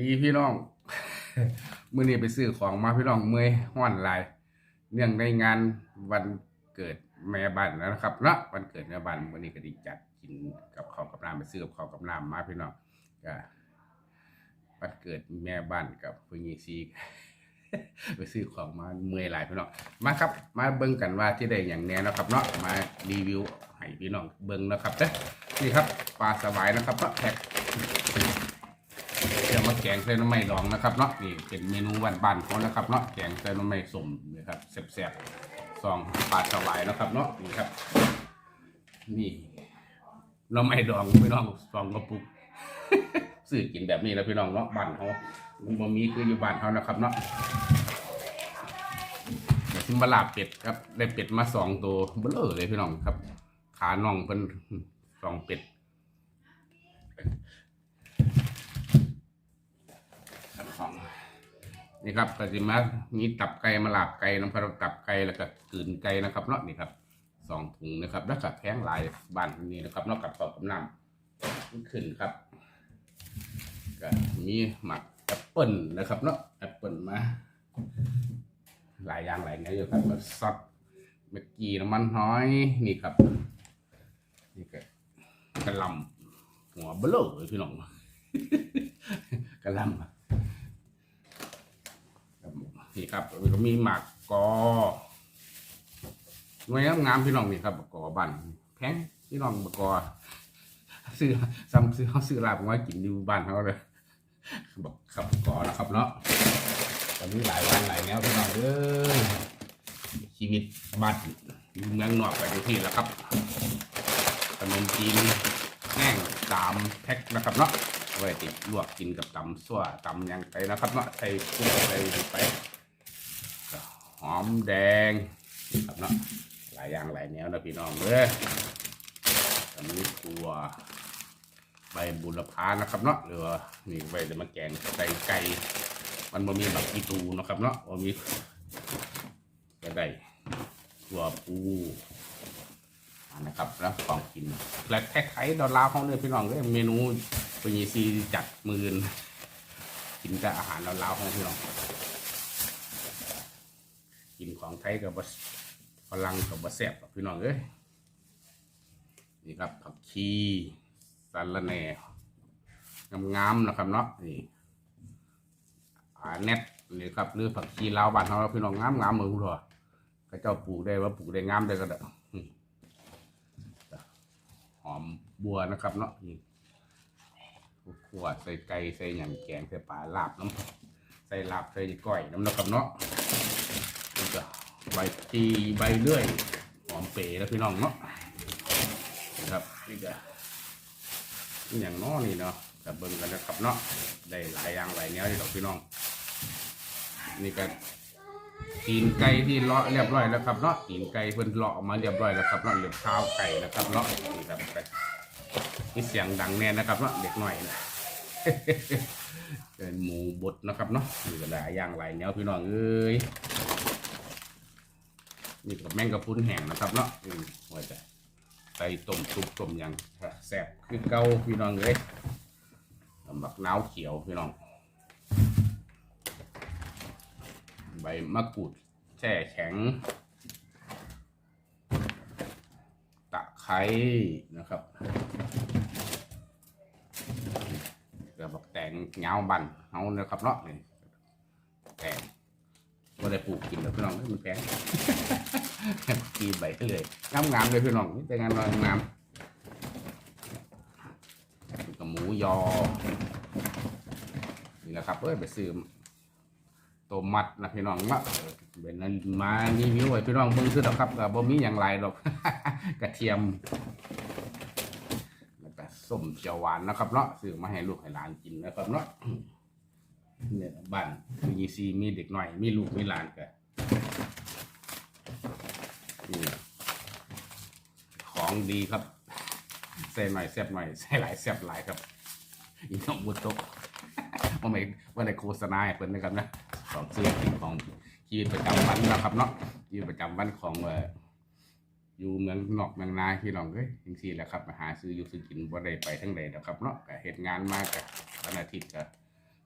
ดีพี่น้อง มื้อนี้ไปซื้อของมาพี่น้องเมื่อยห้อนลาย เนื่องในงานวันเกิดแม่บ้านนะครับเนาะวันเกิดแม่บ้านวันนี้ก็ดีจัดกินกับข้าวกับน้ำไปซื้อกับข้าวกับน้ำมาพี่น้องก็วันเกิดแม่บ้านกับผู้หญิงซีไปซื้อของมาเมื่อยหลายพี่น้องมาครับ มาเบิ่งกันว่าที่ได้อย่างแน่นะครับเนาะมารีวิวให้พี่น้องเบิ่งนะครับเด้นี่ครับปลาสวายนะครับเนาะแพ็ค เดี๋ยวมาแกงใส่น้ำไม่ดองนะครับเนาะนี่เป็นเมนูบ้านๆเขานะครับเนาะแกงใส่น้ำไม่สมนะครับแซ่บๆซองปลาสวายนะครับเนาะนี่ครับ นี่น้ำไม่ดองพี่น้องซองกระปุกซื้อกินแบบนี้แล้วพี่น้องเนาะบ้านเขามันบ่มีคืออยู่บ้านเขานะครับเนาะเดี๋ยวซิมบลาบเป็ดครับ ได้เป็ดมาสองตัวเบลอเลยพี่น้องครับ ขาน่องเพิ่นสองเป็ดของ นี่ครับก็จะมามีตับไก่มาลาบไก่น้ำพริกตับไก่แล้วก็กลืนไก่นะครับเนาะนี่ครับสองถุงนะครับแล้วก็แพงหลายบ้านนี้นะครับนอกกับข้าวกับน้ำขึ้นครับก็มีหมักแอปเปิลนะครับเนาะแอปเปิลมา หลายอย่างหลายเนื้ออยู่ครับแบบซอสเมื่อกี้น้ำมันน้อยนี่ครับนี่ก็กระหลำหัวเบลอเลยพี่น้องกระหลำ นี่ครับแล้วก็มีหมากกอหน่วยงามพี่น้องนี่ครับกอบันแพงพี่น้องกอซื้อซ้ำซื้อเขาซื้อลาบมากินอยู่บ้านเขาเลยบอกครับกอนะครับเนาะตอนนี้หลายวันหลายแนวพี่น้องเอ้ยชีวิตบ้านอยู่เมืองนอกไปทุกที่แล้วครับขนมจีนแห้งตามแพ็คนะครับเนาะเอาไว้ติดลวกกินกับตำซั่วตำยังไปนะครับเนาะใส่กุ้งใส่ไป อมแดงครับเนาะหลายอย่างหลายแนวนะพี่น้องเอ้ยตอนนี้ตัวใบบุรพานะครับเนาะหรือว่านี่ใบจะมาแกงใส่ไก่มันบ่มีแบบอีตูนะครับเนาะบ่มีก็ได้ตัวปูนะครับแล้วของกินและคล้ายๆดอลลาร์ของเนี่ยพี่น้องเลยเมนูเป็นยีซีจัดมือนกินแต่อาหารดอลลาร์ของพี่น้อง กินของไทยกับบฝรั่งกับบะแซบกับพี่น้องเอ้ยนี่ครับผักชีสารแหน่งามๆนะครับเนาะนี่อาเน็ตนี่ครับหรือผักชีลาวบ้านเราพี่น้องงามงามมือคุณพ่อก็เจ้าปลูกได้ว่าปลูกได้งามได้ก็ได้หอมบัวนะครับเนาะนี่ขวดใส่ไก่ใส่หยำแกงใส่ปลาลาบน้ำใส่ลาบใส่ก้อยน้ำนะครับเนาะ ก็ใบจีใบเลื่อยหอมเป๋แล้วพี่น้องเนาะนะครับนี่ก็อย่างน้อนี่เนาะกับเบิ่งกันนะครับเนาะได้หลายอย่างหลายแนวอยู่ดอกพี่น้อง นี่ก็ตีนไก่ที่เลาะเรียบร้อยแล้วครับเนาะตีนไก่เพิ่นเลาะออกมาเรียบร้อยแล้วครับเนาะเหลือข้าวไก่นะครับเนาะนี่ครับไก่มีเสียงดังแน่นะครับเนาะเด็กหน่อยนะเป็นหมูบดนะครับเนาะนี่ก็หลายอย่างหลายแนวพี่น้องเอ้ย นี่กับแมงกะพรุนแห้งนะครับเนาะอืมว่าจะใส่ต้มซุปต้มยังแซ่บคือเก่าพี่น้องเอ้ยสำหรับน้าวเขียวพี่น้อง ใบมะกรูดแช่แข็ง ตะไคร้นะครับกระบอกแตงเงาบันเอานะครับเนาะแตง ก็ได้ปลูกกินแล้วพี่น้องมันแพงกีใบเลยงามงามๆเลยพี่น้องนี่แต่งานน้อยงามกับหมูยอ นี่แหละครับเอ้ยไปซื้อตัวมัดนะพี่น้องมาเป็นนั้นมารีวิวไว้พี่น้องเบิ่งซื้อดอกครับก็บ่มีอย่างไรหรอกกระเทียมแล้วก็ส้มเจียวหวานนะครับเนาะซื้อมาให้ลูกให้หลานกินนะครับเนาะ เนี่ยบ้านมีซีมีเด็กหน่อย มีลูกมีหลานก็นี่ของดีครับใส่หน่อยแซ่บหน่อยใส่หลายแซ่บหลายครับอีน้องบุตโตะว่าไม่ว่าในโฆษณาให้เพิ่นนะครับนะของซื้อกินของชีวิตประจำวันนะครับเนาะชีวิตประจำวันของเอ่ออยู่เมืองนอกเมืองนาพี่น้องเอ้ยจังซี่แหละครับมาหาซื้ออยู่ซื้อกินบ่ได้ไปทั้งใดนะครับเนาะก็เฮ็ดงานมากับวันอาทิตย์ก็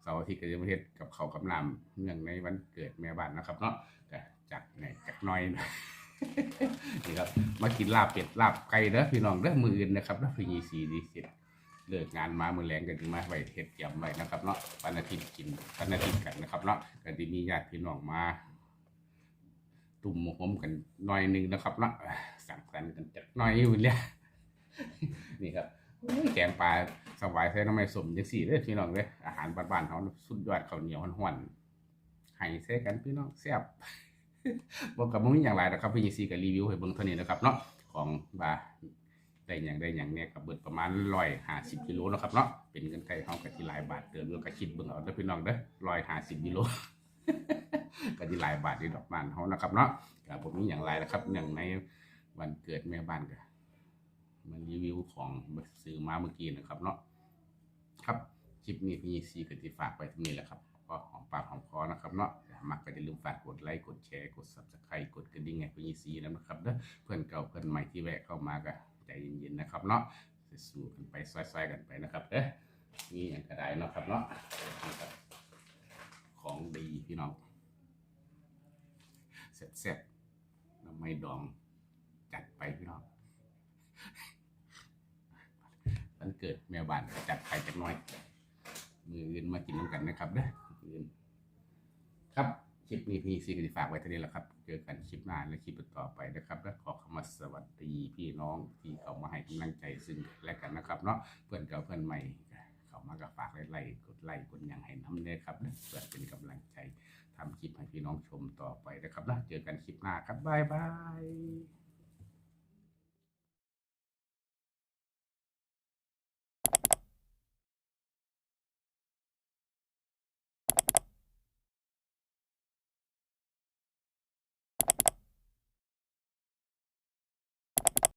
เสาร์อาทิตย์ก็จะมาเฮ็ดกับเขาวกับน้ำเนื่องในวันเกิดแม่บ้านนะครับเนาะก็จัดในจักหน้อย นี่ครับมากินลาบเป็ดลาบไก่เด้อพี่น้องเด้อมืออื่นนะครับแล้วพี่ยีสีดีเสร็จเลิกงานมามือแรงกันถึงมาไว้เฮ็ดยำไว้นะครับเนาะวันอาทิตย์กินวันอาทิตย์กันนะครับเนาะก็จะมีญาติพี่น้องมา ตุ่มหอมกันหน่อยหนึงนะครับเนาะสั่งสรรค์กันจักหน่อยอยู่เลยนี่ครับ อ้ยแกงปลาสบายใส่น้ำมันสมจังสี่เด้อพี่น้องเด้อาหารบ้านๆเขาสุดยอดข้าวเหนียวห้อนๆให้เซ่กันพี่น้องแซ่บบอกกับมึงอย่างไรนะครับพี่ยีซีกับรีวิวให้เบิ่งเท่านี้นะครับเนาะของบาได้อย่างได้อย่างเนี่ยกับเบิดประมาณร้อยห้าสิบกิโลนะครับเนาะเป็นเงินไทยเขากับที่หลายบาทเติมด้วยกับคิดเบิ่งเอาเด้อพี่น้องเด้อร้อยห้าสิบกิโลก็ที่หลายบาทที่ดอกบานเขานะครับเนาะกับผมมีอย่างไรนะครับอย่างในวันเกิดแม่บ้านก็ มารีวิวของซื้อมาเมื่อกี้นะครับเนาะครับคลิปนี้พี่ยีซีก็ที่ฝากไปตรงนี้แหละครับก็หอมปากหอมคอนะครับเนาะมักก็อย่าลืมฝากกดไลค์กดแชร์กด subscribe กดกระดิ่งให้พี่ยีซีนะครับเด้อเพื่อนเก่าเพื่อนใหม่ที่แวะเข้ามาก็ใจเย็นๆนะครับเนาะสู้กันไปซอยๆกันไปนะครับเด้อมีอย่างกระไดเนาะครับเนาะนี่ครับของดีพี่น้องแซ่บๆน้ำไม่ดองจัดไปพี่น้องวันเกิดแม่บ้านจัดไปจักหน้อย มืออื่นมากินน้ำกันนะครับเด้อมืออื่น ครับคลิปนี้พี่ซีก็จะฝากไว้เท่านี้แหละครับ เจอกันคลิปหน้าและคลิปต่อไปนะครับ และขอคำว่าสวัสดีพี่น้องที่เข้ามาให้กำลังใจซึ่งกันและกันนะครับเนาะเพื่อนเก่าเพื่อนใหม่เข้ามาก็ฝากไลค์กดไลค์กดอย่างให้น้ำเน้ครับเด้อเพื่อเป็นกำลังใจทำคลิปให้พี่น้องชมต่อไปนะครับนะเจอกันคลิปหน้าครับบ๊ายบาย